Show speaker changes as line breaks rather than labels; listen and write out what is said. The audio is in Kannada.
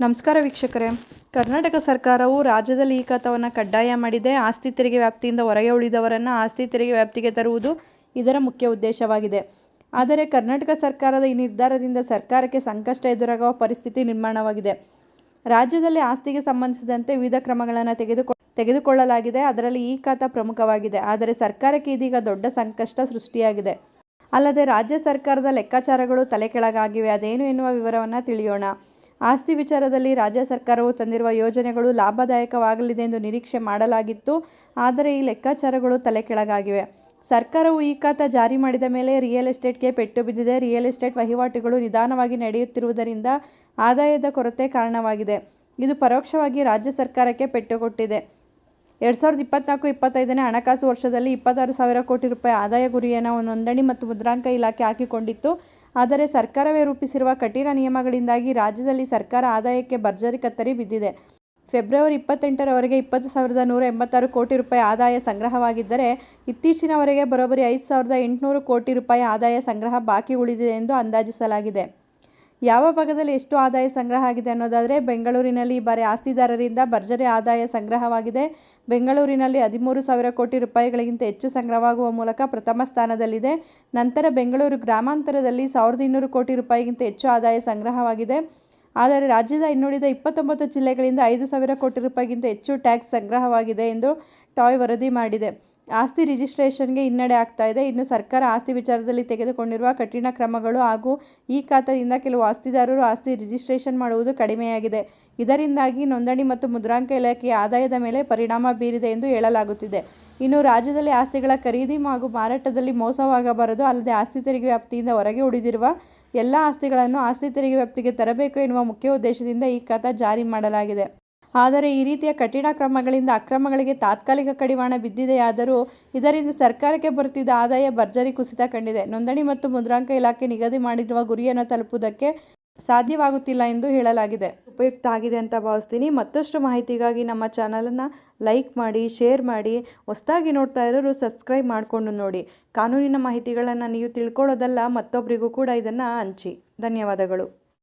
ನಮಸ್ಕಾರ ವೀಕ್ಷಕರೇ. ಕರ್ನಾಟಕ ಸರ್ಕಾರವು ರಾಜ್ಯದಲ್ಲಿ ಈ ಖಾತವನ್ನು ಕಡ್ಡಾಯ ಮಾಡಿದೆ. ಆಸ್ತಿ ತೆರಿಗೆ ವ್ಯಾಪ್ತಿಯಿಂದ ಹೊರಗೆ ಉಳಿದವರನ್ನು ಆಸ್ತಿ ತೆರಿಗೆ ವ್ಯಾಪ್ತಿಗೆ ತರುವುದು ಇದರ ಮುಖ್ಯ ಉದ್ದೇಶವಾಗಿದೆ. ಆದರೆ ಕರ್ನಾಟಕ ಸರ್ಕಾರದ ಈ ನಿರ್ಧಾರದಿಂದ ಸರ್ಕಾರಕ್ಕೆ ಸಂಕಷ್ಟ ಎದುರಾಗುವ ಪರಿಸ್ಥಿತಿ ನಿರ್ಮಾಣವಾಗಿದೆ. ರಾಜ್ಯದಲ್ಲಿ ಆಸ್ತಿಗೆ ಸಂಬಂಧಿಸಿದಂತೆ ವಿವಿಧ ಕ್ರಮಗಳನ್ನು ತೆಗೆದುಕೊ, ತೆಗೆದುಕೊಳ್ಳಲಾಗಿದೆ. ಅದರಲ್ಲಿ ಈ ಖಾತ ಪ್ರಮುಖವಾಗಿದೆ. ಆದರೆ ಸರ್ಕಾರಕ್ಕೆ ಇದೀಗ ದೊಡ್ಡ ಸಂಕಷ್ಟ ಸೃಷ್ಟಿಯಾಗಿದೆ. ಅಲ್ಲದೆ ರಾಜ್ಯ ಸರ್ಕಾರದ ಲೆಕ್ಕಾಚಾರಗಳು ತಲೆಕೆಳಗಾಗಿವೆ ಅದೇನು ಎನ್ನುವ ವಿವರವನ್ನು ತಿಳಿಯೋಣ. ಆಸ್ತಿ ವಿಚಾರದಲ್ಲಿ ರಾಜ್ಯ ಸರ್ಕಾರವು ತಂದಿರುವ ಯೋಜನೆಗಳು ಲಾಭದಾಯಕವಾಗಲಿದೆ ಎಂದು ನಿರೀಕ್ಷೆ ಮಾಡಲಾಗಿತ್ತು, ಆದರೆ ಈ ಲೆಕ್ಕಾಚಾರಗಳು ತಲೆಕೆಳಗಾಗಿವೆ ಸರ್ಕಾರವು ಈ ಖಾತ ಜಾರಿ ಮಾಡಿದ ಮೇಲೆ ರಿಯಲ್ ಎಸ್ಟೇಟ್ಗೆ ಪೆಟ್ಟು ಬಿದ್ದಿದೆ. ರಿಯಲ್ ಎಸ್ಟೇಟ್ ವಹಿವಾಟುಗಳು ನಿಧಾನವಾಗಿ ನಡೆಯುತ್ತಿರುವುದರಿಂದ ಆದಾಯದ ಕೊರತೆ ಕಾರಣವಾಗಿದೆ. ಇದು ಪರೋಕ್ಷವಾಗಿ ರಾಜ್ಯ ಸರ್ಕಾರಕ್ಕೆ ಪೆಟ್ಟು ಕೊಟ್ಟಿದೆ. ಎರಡ್ ಸಾವಿರದ ಇಪ್ಪತ್ನಾಲ್ಕು ಇಪ್ಪತ್ತೈದನೇ ಹಣಕಾಸು ವರ್ಷದಲ್ಲಿ ಇಪ್ಪತ್ತಾರು ಸಾವಿರ ಕೋಟಿ ರೂಪಾಯಿ ಆದಾಯ ಗುರಿಯನ್ನು ನೋಂದಣಿ ಮತ್ತು ಮುದ್ರಾಂಕ ಇಲಾಖೆ ಹಾಕಿಕೊಂಡಿತ್ತು. ಆದರೆ ಸರ್ಕಾರವೇ ರೂಪಿಸಿರುವ ಕಠಿಣ ನಿಯಮಗಳಿಂದಾಗಿ ರಾಜ್ಯದಲ್ಲಿ ಸರ್ಕಾರ ಆದಾಯಕ್ಕೆ ಭರ್ಜರಿ ಕತ್ತರಿ ಬಿದ್ದಿದೆ. ಫೆಬ್ರವರಿ ಇಪ್ಪತ್ತೆಂಟರವರೆಗೆ ಇಪ್ಪತ್ತು ಸಾವಿರದ ನೂರ ಎಂಬತ್ತಾರು ಕೋಟಿ ರೂಪಾಯಿ ಆದಾಯ ಸಂಗ್ರಹವಾಗಿದ್ದರೆ, ಇತ್ತೀಚಿನವರೆಗೆ ಬರೋಬ್ಬರಿ ಐದು ಸಾವಿರದ ಎಂಟುನೂರು ಕೋಟಿ ರೂಪಾಯಿ ಆದಾಯ ಸಂಗ್ರಹ ಬಾಕಿ ಉಳಿದಿದೆ ಎಂದು ಅಂದಾಜಿಸಲಾಗಿದೆ. ಯಾವ ಭಾಗದಲ್ಲಿ ಎಷ್ಟು ಆದಾಯ ಸಂಗ್ರಹ ಆಗಿದೆ ಅನ್ನೋದಾದರೆ ಬೆಂಗಳೂರಿನಲ್ಲಿ ಈ ಬಾರಿ ಆಸ್ತಿದಾರರಿಂದ ಭರ್ಜರಿ ಆದಾಯ ಸಂಗ್ರಹವಾಗಿದೆ. ಬೆಂಗಳೂರಿನಲ್ಲಿ ಹದಿಮೂರು ಸಾವಿರ ಕೋಟಿ ರೂಪಾಯಿಗಳಿಗಿಂತ ಹೆಚ್ಚು ಸಂಗ್ರಹವಾಗುವ ಮೂಲಕ ಪ್ರಥಮ ಸ್ಥಾನದಲ್ಲಿದೆ. ನಂತರ ಬೆಂಗಳೂರು ಗ್ರಾಮಾಂತರದಲ್ಲಿ ಸಾವಿರದ ಇನ್ನೂರು ಕೋಟಿ ರೂಪಾಯಿಗಿಂತ ಹೆಚ್ಚು ಆದಾಯ ಸಂಗ್ರಹವಾಗಿದೆ. ಆದರೆ ರಾಜ್ಯದ ಇನ್ನುಳಿದ ಇಪ್ಪತ್ತೊಂಬತ್ತು ಜಿಲ್ಲೆಗಳಿಂದ ಐದು ಸಾವಿರ ಕೋಟಿ ರೂಪಾಯಿಗಿಂತ ಹೆಚ್ಚು ಟ್ಯಾಕ್ಸ್ ಸಂಗ್ರಹವಾಗಿದೆ ಎಂದು ಟಾಯ್ ವರದಿ ಮಾಡಿದೆ. ಆಸ್ತಿ ರಿಜಿಸ್ಟ್ರೇಷನ್ಗೆ ಹಿನ್ನಡೆ ಆಗ್ತಾ ಇದೆ. ಇನ್ನು ಸರ್ಕಾರ ಆಸ್ತಿ ವಿಚಾರದಲ್ಲಿ ತೆಗೆದುಕೊಂಡಿರುವ ಕಠಿಣ ಕ್ರಮಗಳು ಹಾಗೂ ಈ ಖಾತಾದಿಂದ ಕೆಲವು ಆಸ್ತಿದಾರರು ಆಸ್ತಿ ರಿಜಿಸ್ಟ್ರೇಷನ್ ಮಾಡುವುದು ಕಡಿಮೆಯಾಗಿದೆ. ಇದರಿಂದಾಗಿ ನೋಂದಣಿ ಮತ್ತು ಮುದ್ರಾಂಕ ಇಲಾಖೆಯ ಆದಾಯದ ಮೇಲೆ ಪರಿಣಾಮ ಬೀರಿದೆ ಎಂದು ಹೇಳಲಾಗುತ್ತಿದೆ. ಇನ್ನು ರಾಜ್ಯದಲ್ಲಿ ಆಸ್ತಿಗಳ ಖರೀದಿ ಹಾಗೂ ಮಾರಾಟದಲ್ಲಿ ಮೋಸವಾಗಬಾರದು. ಅಲ್ಲದೆ ಆಸ್ತಿ ತೆರಿಗೆ ವ್ಯಾಪ್ತಿಯಿಂದ ಹೊರಗೆ ಉಳಿದಿರುವ ಎಲ್ಲ ಆಸ್ತಿಗಳನ್ನು ಆಸ್ತಿ ತೆರಿಗೆ ವ್ಯಾಪ್ತಿಗೆ ತರಬೇಕು ಎನ್ನುವ ಮುಖ್ಯ ಉದ್ದೇಶದಿಂದ ಈ ಖಾತಾ ಜಾರಿ ಮಾಡಲಾಗಿದೆ. ಆದರೆ ಈ ರೀತಿಯ ಕಠಿಣ ಕ್ರಮಗಳಿಂದ ಅಕ್ರಮಗಳಿಗೆ ತಾತ್ಕಾಲಿಕ ಕಡಿವಾಣ ಬಿದ್ದಿದೆಯಾದರೂ ಇದರಿಂದ ಸರ್ಕಾರಕ್ಕೆ ಬರುತ್ತಿದ್ದ ಆದಾಯ ಭರ್ಜರಿ ಕುಸಿತ ಕಂಡಿದೆ. ನೋಂದಣಿ ಮತ್ತು ಮುದ್ರಾಂಕ ಇಲಾಖೆ ನಿಗದಿ ಮಾಡಿರುವ ಗುರಿಯನ್ನು ತಲುಪುವುದಕ್ಕೆ ಸಾಧ್ಯವಾಗುತ್ತಿಲ್ಲ ಎಂದು ಹೇಳಲಾಗಿದೆ. ಉಪಯುಕ್ತ ಆಗಿದೆ ಅಂತ ಭಾವಿಸ್ತೀನಿ. ಮತ್ತಷ್ಟು ಮಾಹಿತಿಗಾಗಿ ನಮ್ಮ ಚಾನಲನ್ನು ಲೈಕ್ ಮಾಡಿ, ಶೇರ್ ಮಾಡಿ, ಹೊಸದಾಗಿ ನೋಡ್ತಾ ಇರೋರು ಸಬ್ಸ್ಕ್ರೈಬ್ ಮಾಡಿಕೊಂಡು ನೋಡಿ. ಕಾನೂನಿನ ಮಾಹಿತಿಗಳನ್ನು ನೀವು ತಿಳ್ಕೊಳ್ಳೋದಲ್ಲ ಮತ್ತೊಬ್ಬರಿಗೂ ಕೂಡ ಇದನ್ನು ಹಂಚಿ. ಧನ್ಯವಾದಗಳು.